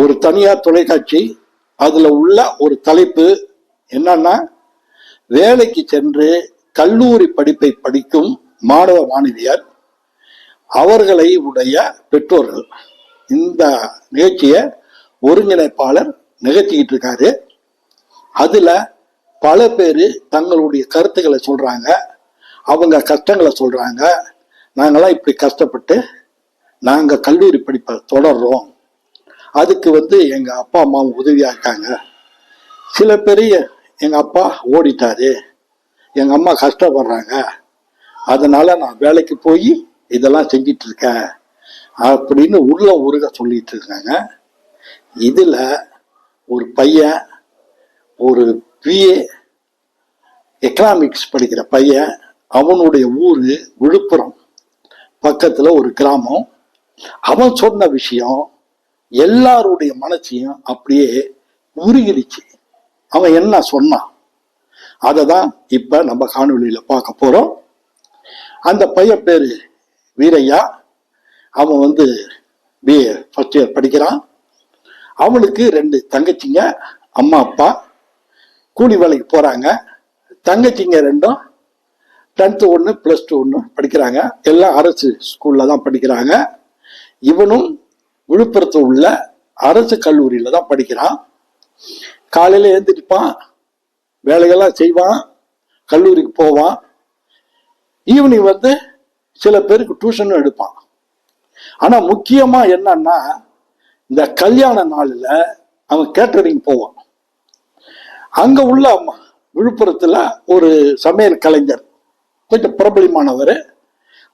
ஒரு தனியார் தொலைக்காட்சி அதுல உள்ள ஒரு தலைப்பு என்னன்னா வேலைக்கு சென்று கல்லூரி படிப்பை படிக்கும் மாணவ மாணவியர் அவர்களை உடைய பெற்றோர்கள். இந்த நிகழ்ச்சியை ஒருங்கிணைப்பாளர் நிகழ்த்திக்கிட்டு இருக்காரு. அதுல பல பேர் தங்களுடைய கருத்துக்களை சொல்றாங்க அவங்க கஷ்டங்களை சொல்றாங்க. நாங்களாம் இப்படி கஷ்டப்பட்டு நாங்கள் கல்லூரி படிப்பை தொடர்றோம். அதுக்கு வந்து எங்க அப்பா அம்மாவும் உதவியா இருக்காங்க. சில பேர் எங்க அப்பா ஓடிட்டாரு. எங்க அம்மா கஷ்டப்படுறாங்க. அதனால நான் வேலைக்கு போய் இதெல்லாம் செஞ்சிட்டு இருக்கேன் அப்படின்னு உள்ள உருக சொல்லிட்டு இருக்காங்க இதுல ஒரு பையன் ஒரு பிஏ எக்கனாமிக்ஸ் படிக்கிற பையன் அவனுடைய ஊரு விழுப்புரம். பக்கத்துல ஒரு கிராமம். அவன் சொன்ன விஷயம் எல்லாருடைய மனசையும் அப்படியே உருகிடுச்சு அவன் என்ன சொன்னான்? அதை தான் இப்ப நம்ம காணொளியில பார்க்க போறோம். அந்த பையன் பேரு வீரையா. அவன் வந்து பிஏ ஃபர்ஸ்ட் இயர் படிக்கிறான். அவனுக்கு ரெண்டு தங்கச்சிங்க அம்மா அப்பா. கூலி வேலைக்கு போறாங்க. தங்கச்சிங்க ரெண்டும் டென்த்து ஒன்று ப்ளஸ் டூ ஒன்று படிக்கிறாங்க. எல்லாம் அரசு ஸ்கூலில் தான் படிக்கிறாங்க. இவனும் விழுப்புரத்தில் உள்ள அரசு கல்லூரியில் தான் படிக்கிறான். காலையில் எழுந்திரிப்பான். வேலைகள்லாம் செய்வான். கல்லூரிக்கு போவான். ஈவினிங் வந்து சில பேருக்கு டியூஷனும் எடுப்பான். ஆனால் முக்கியமாக என்னன்னா இந்த கல்யாண நாளில் அவன் கேட்டரிங் போவான். அங்கே உள்ள அம்மா விழுப்புரத்தில் ஒரு சமையல் கலைஞர் கொஞ்சம் பிரபலமானவர்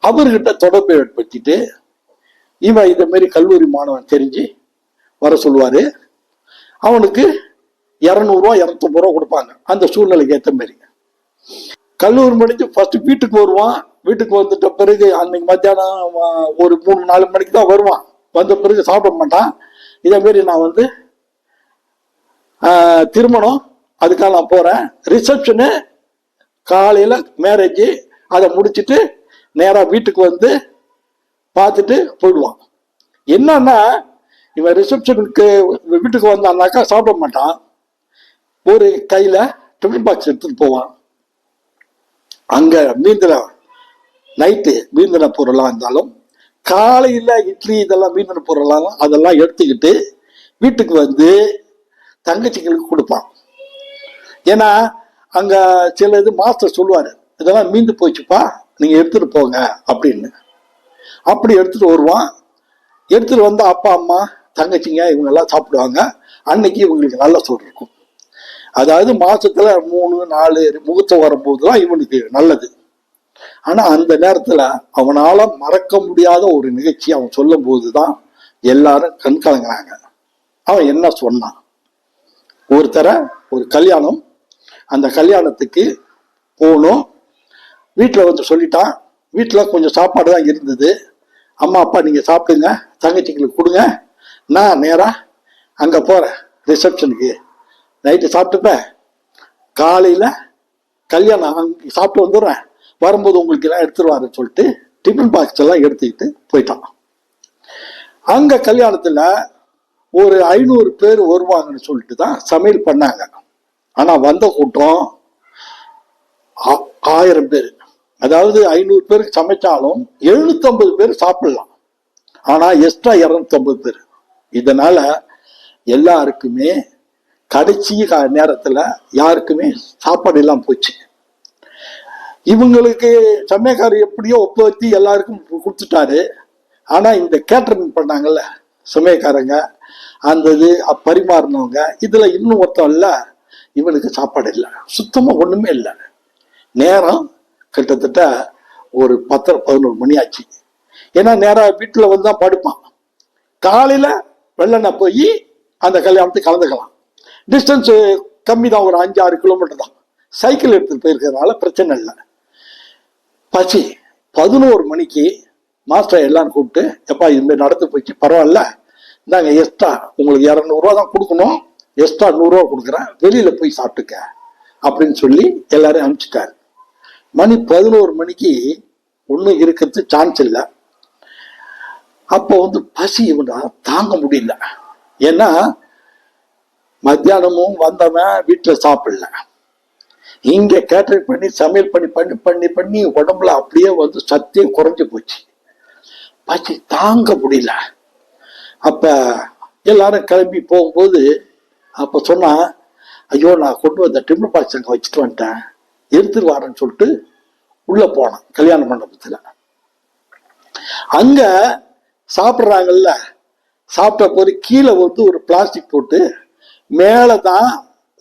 அவர்கிட்ட தொடர்பு ஏற்படுத்திட்டு இவன் இதை மாதிரி கல்லூரி மாணவன் தெரிஞ்சு வர சொல்லுவாரு. அவனுக்கு இரநூறுவா இரநூத்தம்பது ரூபா கொடுப்பாங்க. அந்த சூழ்நிலைக்கு ஏற்ற மாரி கல்லூரி முடிஞ்சு ஃபர்ஸ்ட் வீட்டுக்கு வருவான். வீட்டுக்கு வந்துட்ட பிறகு அன்னைக்கு மத்தியானம் ஒரு மூணு நாலு மணிக்கு தான் வருவான். வந்த பிறகு சாப்பிட மாட்டான். இதே மாரி நான் வந்து திருமணம் அதுக்காக நான் போறேன். ரிசப்ஷனு காலையில மேரேஜ் அதை முடிச்சுட்டு நேராக வீட்டுக்கு வந்து பார்த்துட்டு போயிடுவான். என்னன்னா இவன் ரிசப்ஷனுக்கு வீட்டுக்கு வந்தான்னாக்கா சாப்பிட மாட்டான். ஒரு கையில டிஃபன் பாக்ஸ் எடுத்துட்டு போவான். அங்க மீந்தின நைட்டு மீந்தின பொருளாக இருந்தாலும் காலையில் இட்லி இதெல்லாம் மீந்தின பொருளாக அதெல்லாம் எடுத்துக்கிட்டு வீட்டுக்கு வந்து தங்கச்சிங்களுக்கு கொடுப்பான். ஏன்னா அங்கே சில இது மாஸ்டர் சொல்லுவார் இதெல்லாம் மீந்து போச்சுப்பா நீங்கள் எடுத்துகிட்டு போங்க அப்படின்னு. அப்படி எடுத்துட்டு வருவான். எடுத்துட்டு வந்தால் அப்பா அம்மா தங்கச்சிங்க இவங்க எல்லாம் சாப்பிடுவாங்க. அன்னைக்கு இவங்களுக்கு நல்ல சோறு இருக்கும். அதாவது மாசத்துல மூணு நாலு முகூர்த்தம் வரும்போதுலாம் இவனுக்கு நல்லது. ஆனா அந்த நேரத்துல அவனால மறக்க முடியாத ஒரு நிகழ்ச்சி அவன் சொல்லும் போதுதான் எல்லாரும் கண் கலங்குறாங்க. அவன் என்ன சொன்னான்? ஒருத்தர ஒரு கல்யாணம். அந்த கல்யாணத்துக்கு போகணும் வீட்டில் வந்து சொல்லிட்டான் வீட்டில் கொஞ்சம் சாப்பாடு தான் இருந்தது. அம்மா அப்பா நீங்கள் சாப்பிடுங்க. தங்கச்சிங்களுக்கு கொடுங்க. நான் நேராக அங்கே போகிறேன் ரிசப்ஷனுக்கு. நைட்டு சாப்பிட்டுப்பேன். காலையில் கல்யாணம் அங்கே சாப்பிட்டு வந்துடுறேன். வரும்போது உங்களுக்கு எல்லாம் எடுத்துருவாருன்னு சொல்லிட்டு டிஃபன் பாக்ஸ் எல்லாம் எடுத்துக்கிட்டு போயிட்டான். அங்கே கல்யாணத்தில் ஒரு ஐநூறு பேர் வருவாங்கன்னு சொல்லிட்டு தான் சமையல் பண்ணாங்க. ஆனால் வந்த கூட்டம் ஆ- ஆயிரம் பேர். அதாவது ஐநூறு பேருக்கு சமைச்சாலும் எழுநூத்தம்பது பேர் சாப்பிடலாம். ஆனா எக்ஸ்ட்ரா இரநூத்தம்பது பேர். இதனால எல்லாருக்குமே கடைசி கா- நேரத்துல யாருக்குமே சாப்பாடு எல்லாம் போச்சு. இவங்களுக்கு சமயக்காரர் எப்படியோ ஒப்புவத்தி எல்லாருக்கும் கொடுத்துட்டாரு. ஆனா இந்த கேட்டரிங் பண்ணாங்கல்ல சமயக்காரங்க அந்த இது பரிமாறினவங்க இதுல இன்னும் ஒருத்தம் இல்லை இவனுக்கு சாப்பாடு இல்லை. சுத்தமா ஒண்ணுமே இல்லை. நேரம் கிட்டத்தட்ட ஒரு பத்தரை பதினோரு மணி ஆச்சு. ஏன்னா நேராக வீட்டில் வந்து தான் படுப்பான். காலையில் வெள்ளனை போய் அந்த கல்யாணத்துக்கு கலந்துக்கலாம். டிஸ்டன்ஸ் கம்மி தான் ஒரு அஞ்சு ஆறு கிலோமீட்டர் தான். சைக்கிள் எடுத்துகிட்டு போயிருக்கிறதுனால பிரச்சனை இல்லை. பசி பதினோரு மணிக்கு மாஸ்டர் எல்லாரும் கூப்பிட்டு எப்பா இதுமாரி நடந்து போச்சு பரவாயில்ல. இந்தாங்க எக்ஸ்ட்ரா உங்களுக்கு இரநூறுவா தான் கொடுக்கணும். எக்ஸ்ட்ரா நூறுரூவா கொடுக்குறேன். வெளியில் போய் சாப்பிட்டுக்க. அப்படின்னு சொல்லி எல்லாரையும் அனுப்பிச்சிட்டாரு. மணி பதினோரு மணிக்கு ஒன்றும் இருக்கிறது சான்ஸ் இல்லை. அப்போ வந்து பசி இவனா தாங்க முடியல. ஏன்னா மத்தியானமும் வந்தவன் வீட்டில் சாப்பிடல. இங்கே கேட்டரிங் பண்ணி சமையல் பண்ணி பண்ணி பண்ணி பண்ணி உடம்புல அப்படியே வந்து சத்தியம் குறைஞ்சு போச்சு. பசி தாங்க முடியல. அப்போ எல்லாரும் கிளம்பி போகும்போது அப்போ சொன்னான் ஐயோ நான் கொண்டு வந்த டிம்பிள் பாக்ஸ் அங்கே வச்சுட்டு வந்துட்டேன். எடுத்துருவாருன்னு வரேன்னு சொல்லிட்டு உள்ள போனான் கல்யாண மண்டபத்துல. அங்க சாப்பிட்றாங்கல்ல சாப்பிட்ட போது கீழே வந்து ஒரு பிளாஸ்டிக் போட்டு மேலே தான்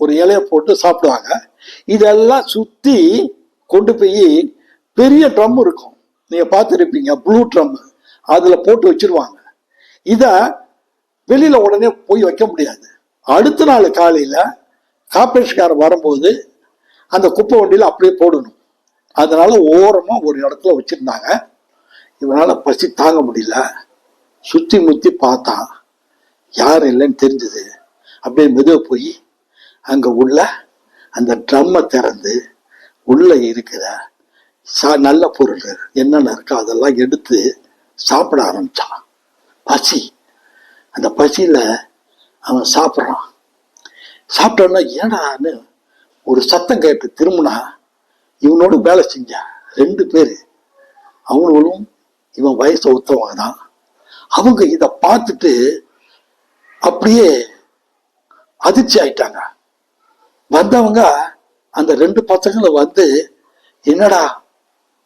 ஒரு இலைய போட்டு சாப்பிடுவாங்க. இதெல்லாம் சுத்தி கொண்டு போய் பெரிய ட்ரம் இருக்கும். நீங்க பார்த்துருப்பீங்க ப்ளூ ட்ரம் அதுல போட்டு வச்சிருவாங்க. இத வெளியில உடனே போய் வைக்க முடியாது. அடுத்த நாள் காலையில கார்பரேஷன்காரர் வரும்போது அந்த குப்பை வண்டியில் அப்படியே போடணும். அதனால ஓரமாக ஒரு இடத்துல வச்சுருந்தாங்க. இவனால் பசி தாங்க முடியல. சுற்றி முற்றி பார்த்தான் யாரும் இல்லைன்னு தெரிஞ்சது. அப்படியே மெதுவாக போய் அங்கே உள்ள அந்த ட்ரம்மை திறந்து உள்ளே இருக்கிற சா நல்ல பொருள் என்னென்ன இருக்கோ அதெல்லாம் எடுத்து சாப்பிட ஆரம்பித்தான் பசி. அந்த பசியில் அவன் சாப்பிட்றான். சாப்பிட்டோன்னா ஏடான்னு ஒரு சத்தம் கேட்டு திரும்பினா இவனோட வேலை செஞ்ச ரெண்டு பேர் அவங்களும் இவன் வயசு ஒத்தவங்க தான். அவங்க இதை பார்த்துட்டு அப்படியே அதிர்ச்சி ஆயிட்டாங்க. வந்தவங்க அந்த ரெண்டு பசங்களை வந்து என்னடா?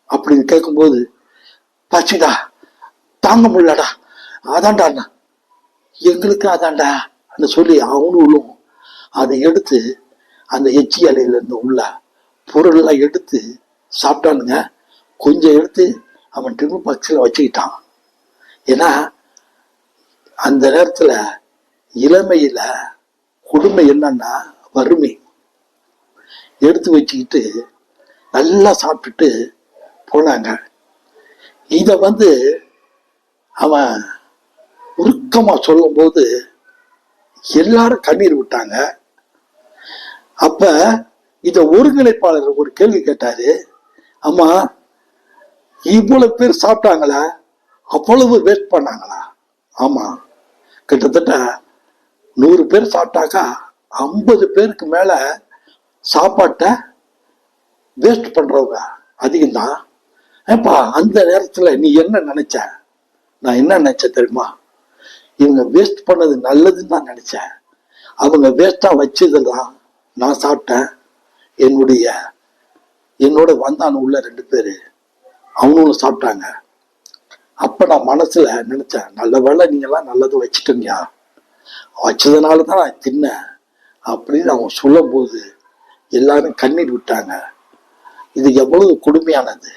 அப்படின்னு கேட்கும்போது பச்சிடா தாங்க முடியலடா அதான்டா அண்ணா எங்களுக்கு அதான்டா சொல்லி அவனும் அதை எடுத்து அந்த எச்சி இலையில இருந்து உள்ள பொருளெல்லாம் எடுத்து சாப்பிட்டானுங்க. கொஞ்சம் எடுத்து அவன் டிஃபன் பாக்ஸில் வச்சுக்கிட்டான். ஏன்னா அந்த நேரத்தில் இளமையில் கொடுமை என்னன்னா வறுமை. எடுத்து வச்சுக்கிட்டு நல்லா சாப்பிட்டுட்டு போனாங்க. இதை வந்து அவன் உருக்கமாக சொல்லும்போது எல்லாரும் கண்ணீர் விட்டாங்க. அப்ப இந்த ஒருங்கிணைப்பாளர் ஒரு கேள்வி கேட்டாரு. அம்மா இவ்வளவு பேர் சாப்பிட்டாங்களா? அவ்வளவு வேஸ்ட் பண்ணாங்களா? ஆமா. கிட்டத்தட்ட நூறு பேர் சாப்பிட்டாக்கா ஐம்பது பேருக்கு மேல சாப்பாட்டை வேஸ்ட் பண்றவங்க அதிகம்தான். ஏப்பா அந்த நேரத்துல நீ என்ன நினைச்ச? நான் என்ன நினைச்ச தெரியுமா? இவங்க வேஸ்ட் பண்ணது நல்லதுன்னு தான் நினைச்சேன். அவங்க வேஸ்டா வச்சதெல்லாம் நான் சாப்பிட்டேன். என்னுடைய என்னோட வந்தான் உள்ள ரெண்டு பேரு. அவனும் சாப்பிட்டாங்க. அப்ப நான் மனசுல நினைச்சேன் நல்ல வேலை நீங்களாம் நல்லது வச்சுட்டீங்கயா. வச்சதுனால தான் நான் தின்னேன் அப்படின்னு அவங்க சொல்லும் போது எல்லாரும் கண்ணீர் விட்டாங்க. இது எவ்வளவு கொடுமையானது.